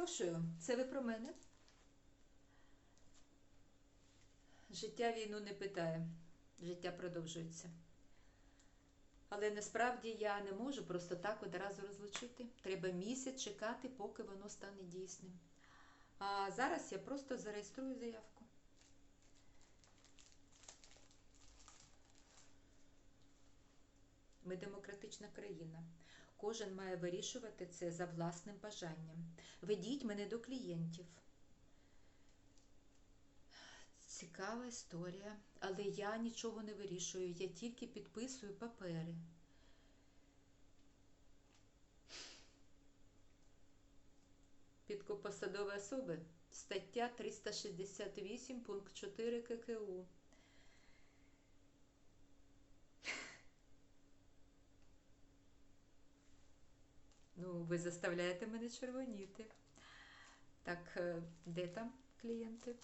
Перепрошую, це ви про мене? Життя війну не питає, життя продовжується. Але насправді я не можу просто так одразу розлучити. Треба місяць чекати, поки воно стане дійсним. А зараз я просто зареєструю заявку. Ми демократична країна. Кожен має вирішувати це за власним бажанням. Ведіть мене до клієнтів. Цікава історія, але я нічого не вирішую, я тільки підписую папери. Підкуп посадової особи. Стаття 368, пункт 4 ККУ. Ну, ви заставляєте мене червоніти. Так, е, де там клієнти?